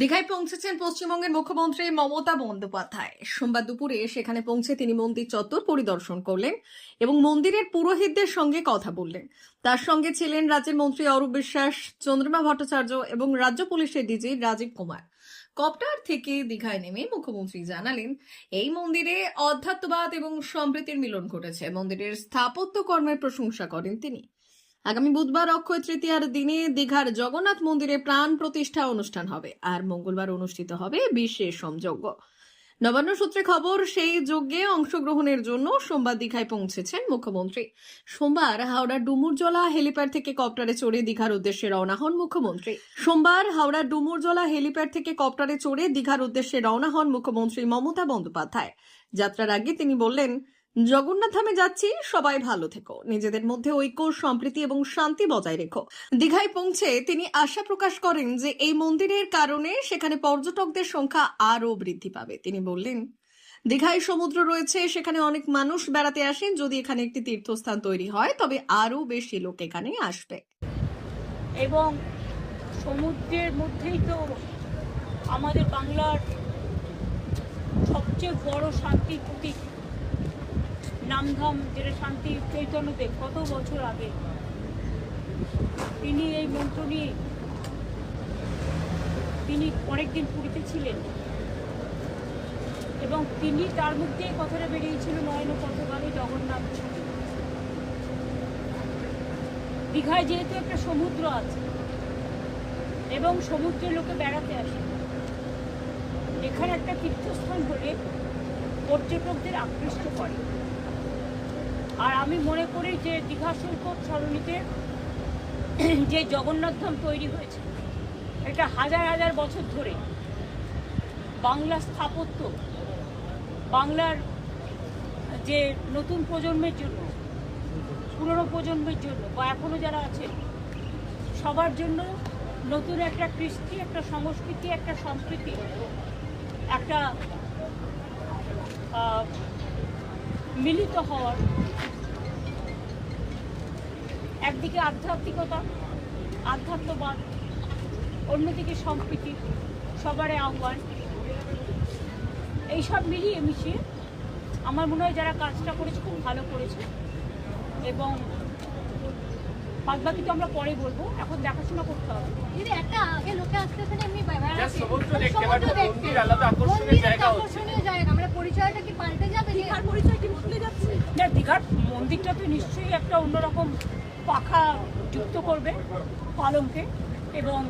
দীঘায় পৌঁছেছেন পশ্চিমবঙ্গের মুখ্যমন্ত্রী মমতা বন্দ্যোপাধ্যায়। সোমবার দুপুরে সেখানে পৌঁছে তিনি মন্দির চত্বর পরিদর্শন করলেন এবং মন্দিরের পুরোহিতদের সঙ্গে কথা বললেন। তার সঙ্গে ছিলেন রাজ্যের মন্ত্রী অরূপ বিশ্বাস, চন্দ্রমা ভট্টাচার্য এবং রাজ্য পুলিশের ডিজি রাজীব কুমার। কপ্টার থেকে দীঘায় নেমে মুখ্যমন্ত্রী জানালেন, এই মন্দিরে অধ্যাত্মবাদ এবং সম্প্রীতির মিলন ঘটেছে। মন্দিরের স্থাপত্য কর্মের প্রশংসা করেন তিনি। আগামী বুধবার অক্ষয় তৃতীয়ার দিনে দীঘার জগন্নাথ মন্দিরে প্রাণ প্রতিষ্ঠা অনুষ্ঠান হবে, আর মঙ্গলবার অনুষ্ঠিত হবে বিশেষ সমযজ্ঞ। নবান্ন সূত্রে খবর, সেই যজ্ঞে অংশগ্রহণের জন্য সোমবার দীঘায় পৌঁছেছেন মুখ্যমন্ত্রী। সোমবার হাওড়ার ডুমুরজলা হেলিপ্যাড থেকে কপ্টারে চড়ে দীঘার উদ্দেশ্যে রওনা হন মুখ্যমন্ত্রী। সোমবার হাওড়ার ডুমুরজলা হেলিপ্যাড থেকে কপ্টারে চড়ে দীঘার উদ্দেশ্যে রওনা হন মুখ্যমন্ত্রী মমতা বন্দ্যোপাধ্যায়। যাত্রার আগে তিনি বললেন জগন্নাথ ধামে যাচ্ছি, সবাই ভালো থেকো। নিজেদের মধ্যে ঐক্য, সম্প্রীতি এবং শান্তি বজায় রেখো। দীঘায় পৌঁছে তিনি আশা প্রকাশ করেন যে এই মন্দিরের কারণে সেখানে পর্যটকদের সংখ্যা আরও বৃদ্ধি পাবে। তিনি বললেন, দীঘায় সমুদ্র রয়েছে, সেখানে অনেক মানুষ বেড়াতে আসেন। যদি এখানে একটি তীর্থস্থান তৈরি হয়, তবে আরও বেশি লোক এখানে আসবে। এবং সমুদ্রের মধ্যেই তো আমাদের বাংলার সবচেয়ে বড় শান্তির প্রতীক। নামধাম, যেটা শান্তি চৈতন্যদেব কত বছর আগে। তিনি এই মন্ত্র নিয়ে তিনি অনেকদিন পুরীতে ছিলেন। এবং তিনি তার মধ্যে কথাটা বেরিয়েছিল নয়ন পথগামী জগন্নাথ। দীঘায় যেহেতু একটা সমুদ্র আছে, এবং সমুদ্রে লোকে বেড়াতে আসে, এখানে একটা তীর্থস্থান হলে পর্যটকদের আকৃষ্ট করে। আর আমি মনে করি যে দীঘা সৈকত সরণিতে যে জগন্নাথ ধাম তৈরি হয়েছে, এটা হাজার হাজার বছর ধরে বাংলা স্থাপত্য, বাংলার যে নতুন প্রজন্মের জন্য, পুরনো প্রজন্মের জন্য, বা এখনও যারা আছে, সবার জন্য নতুন একটা কৃষ্টি, একটা সংস্কৃতি একটা সংস্কৃতি একটা মিলিত হওয়ার একদিকে আধ্যাত্মিকতা, আধ্যাত্মবাদ, অন্যদিকে সম্প্রীতি সবারে আহ্বান। এইসব মিলিয়ে মিশিয়ে আমার মনে হয় যারা কাজটা করেছে খুব ভালো করেছে। এবং বাদবাকি তো আমরা পরে বলব। এখন দেখাশোনা করতে হবে। দিদি একটা আগে লোকে আসতেছেন এমনি বেড়াতে। Just সমুদ্র মানে দেখতে। মন্দির আলাদা আকর্ষণের জায়গা আকর্ষণীয় জায়গা। আমরা পরিচয়টা কি পাল্টে যাবে? দীঘার পরিচয় কি বদলে যাচ্ছে? না দীঘার মন্দিরটা তো নিশ্চয়ই একটা অন্যরকম পাখা যুক্ত করবে পালংকে এবং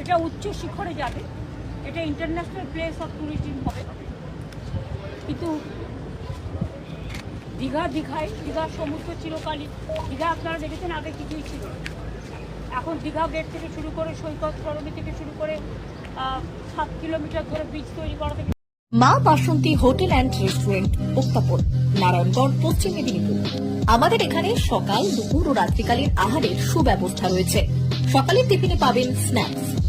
এটা উচ্চ শিখরে যাবে। এটা ইন্টারন্যাশনাল প্লেস অফ ট্যুরিজম হবে। কিন্তু দীঘা, দীঘায়, দীঘার সমুদ্র চিরকালই। দীঘা আপনারা দেখেছেন আগে কিছুই ছিল এখন দীঘা গেট থেকে শুরু করে সৈকত, সরণি থেকে শুরু করে সাত কিলোমিটার ধরে ব্রিজ তৈরি করা থেকে Maa Basanti hotel and restaurant, উত্তাপন, Narayangarh, Paschim Medinipur. আমাদের এখানে সকাল, দুপুর ও রাত্রিকালীন আহারের সুব্যবস্থা রয়েছে। সকালের টিফিনে পাবেন স্ন্যাক্স